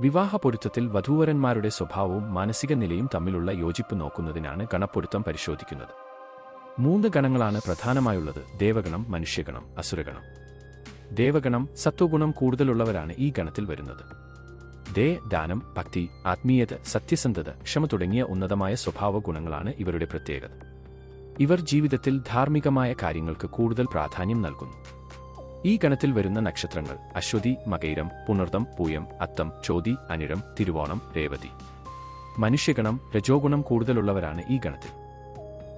വിവാഹ പൊരുത്തത്തിൽ വധൂവരന്മാരുടെ സ്വഭാവവും മാനസിക നിലയും തമ്മിലുള്ള യോജിപ്പ് നോക്കുന്നതിനാണ് ഗണപ്പൊരുത്തം പരിശോധിക്കുന്നത്. മൂന്ന് ഗണങ്ങളാണ് പ്രധാനമായുള്ളത്. ദേവഗണം മനുഷ്യഗണം അസുരഗണം. ദേവഗണം സത്വഗുണം കൂടുതലുള്ളവരാണ് ഈ ഗണത്തിൽ വരുന്നത്. ദേ ദാനം ഭക്തി ആത്മീയത സത്യസന്ധത ക്ഷമ തുടങ്ങിയ ഉന്നതമായ സ്വഭാവ ഗുണങ്ങളാണ് ഇവരുടെ പ്രത്യേകത. ഇവർ ജീവിതത്തിൽ ധാർമ്മികമായ കാര്യങ്ങൾക്ക് കൂടുതൽ പ്രാധാന്യം നൽകുന്നു. ഈ ഗണത്തിൽ വരുന്ന നക്ഷത്രങ്ങൾ അശ്വതി മകൈരം പുണർതം പൂയം അത്തം ചോതി അനിഴം തിരുവോണം രേവതി. മനുഷ്യഗണം രജോഗുണം കൂടുതലുള്ളവരാണ് ഈ ഗണത്തിൽ.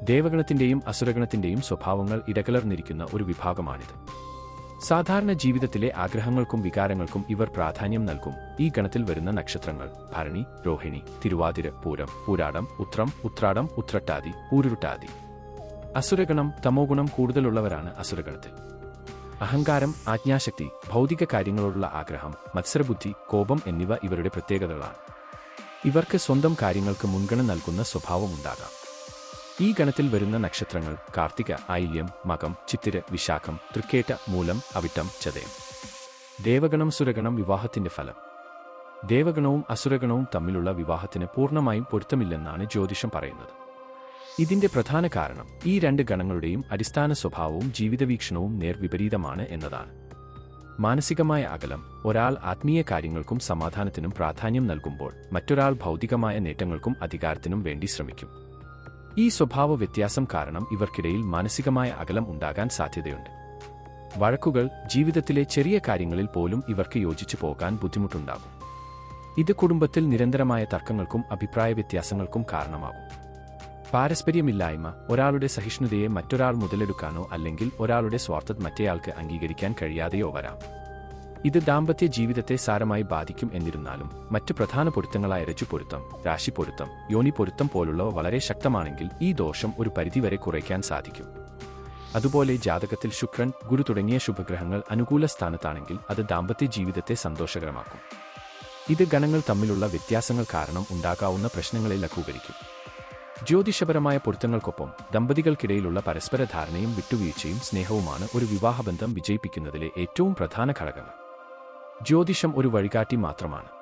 ദേവഗണത്തിന്റെയും അസുരഗണത്തിന്റെയും സ്വഭാവങ്ങൾ ഇടകലർന്നിരിക്കുന്ന ഒരു വിഭാഗമാണിത്. സാധാരണ ജീവിതത്തിലെ ആഗ്രഹങ്ങൾക്കും വികാരങ്ങൾക്കും ഇവർ പ്രാധാന്യം നൽകും ഈ ഗണത്തിൽ വരുന്ന നക്ഷത്രങ്ങൾ ഭരണി രോഹിണി തിരുവാതിര പൂരം പൂരാടം ഉത്രം ഉത്രാടം ഉത്രട്ടാതി പൂരുരുട്ടാതി അസുരഗണം തമോഗുണം കൂടുതലുള്ളവരാണ് അസുരഗണത്തിൽ. അഹങ്കാരം ആജ്ഞാശക്തി ഭൗതിക കാര്യങ്ങളോടുള്ള ആഗ്രഹം മത്സരബുദ്ധി കോപം എന്നിവ ഇവരുടെ പ്രത്യേകതകളാണ്. ഇവർക്ക് സ്വന്തം കാര്യങ്ങൾക്ക് മുൻഗണന നൽകുന്ന സ്വഭാവമുണ്ടാകാം ഈ ഗണത്തിൽ വരുന്ന നക്ഷത്രങ്ങൾ കാർത്തിക ഐല്യം മകം ചിത്തിര വിശാഖം തൃക്കേറ്റ മൂലം അവിട്ടം ചതയം. ദേവഗണം സുരഗണം വിവാഹത്തിന്റെ ഫലം. ദേവഗണവും അസുരഗണവും തമ്മിലുള്ള വിവാഹത്തിന് പൂർണമായും പൊരുത്തമില്ലെന്നാണ് ജ്യോതിഷം പറയുന്നത്. ഇതിന്റെ പ്രധാന കാരണം ഈ രണ്ട് ഗണങ്ങളുടെയും അടിസ്ഥാന സ്വഭാവവും ജീവിതവീക്ഷണവും നേർവിപരീതമാണ് എന്നതാണ്. മാനസികമായ അകലം ഒരാൾ ആത്മീയ കാര്യങ്ങൾക്കും സമാധാനത്തിനും പ്രാധാന്യം നൽകുമ്പോൾ മറ്റൊരാൾ ഭൗതികമായ നേട്ടങ്ങൾക്കും അധികാരത്തിനും വേണ്ടി ശ്രമിക്കും. ഈ സ്വഭാവ വ്യത്യാസം കാരണം ഇവർക്കിടയിൽ മാനസികമായ അകലം ഉണ്ടാകാൻ സാധ്യതയുണ്ട്. വഴക്കുകൾ ജീവിതത്തിലെ ചെറിയ കാര്യങ്ങളിൽ പോലും ഇവർക്ക് യോജിച്ചു പോകാൻ ബുദ്ധിമുട്ടുണ്ടാകും. ഇത് കുടുംബത്തിൽ നിരന്തരമായ തർക്കങ്ങൾക്കും അഭിപ്രായ വ്യത്യാസങ്ങൾക്കും കാരണമാകും. പാരസ്പര്യമില്ലായ്മ ഒരാളുടെ സഹിഷ്ണുതയെ മറ്റൊരാൾ മുതലെടുക്കാനോ അല്ലെങ്കിൽ ഒരാളുടെ സ്വാർത്ഥത മറ്റേയാൾക്ക് അംഗീകരിക്കാൻ കഴിയാതെയോ വരാം. ഇത് ദാമ്പത്യ ജീവിതത്തെ സാരമായി ബാധിക്കും എന്നിരുന്നാലും മറ്റ് പ്രധാന പൊരുത്തങ്ങളായ രജുപൊരുത്തം രാശിപ്പൊരുത്തം യോനിപ്പൊരുത്തം പോലുള്ളവ വളരെ ശക്തമാണെങ്കിൽ ഈ ദോഷം ഒരു പരിധിവരെ കുറയ്ക്കാൻ സാധിക്കും. അതുപോലെ ജാതകത്തിൽ ശുക്രൻ ഗുരു തുടങ്ങിയ ശുഭഗ്രഹങ്ങൾ അനുകൂല സ്ഥാനത്താണെങ്കിൽ അത് ദാമ്പത്യ ജീവിതത്തെ സന്തോഷകരമാക്കും. ഇത് ഗണങ്ങൾ തമ്മിലുള്ള വ്യത്യാസങ്ങൾ കാരണം ഉണ്ടാകാവുന്ന പ്രശ്നങ്ങളെ ലഘൂകരിക്കും. ജ്യോതിഷപരമായ പൊരുത്തങ്ങൾക്കൊപ്പം ദമ്പതികൾക്കിടയിലുള്ള പരസ്പര ധാരണയും വിട്ടുവീഴ്ചയും സ്നേഹവുമാണ് ഒരു വിവാഹബന്ധം വിജയിപ്പിക്കുന്നതിലെ ഏറ്റവും പ്രധാന ഘടകങ്ങൾ. ജ്യോതിഷം ഒരു വഴികാട്ടി മാത്രമാണ്.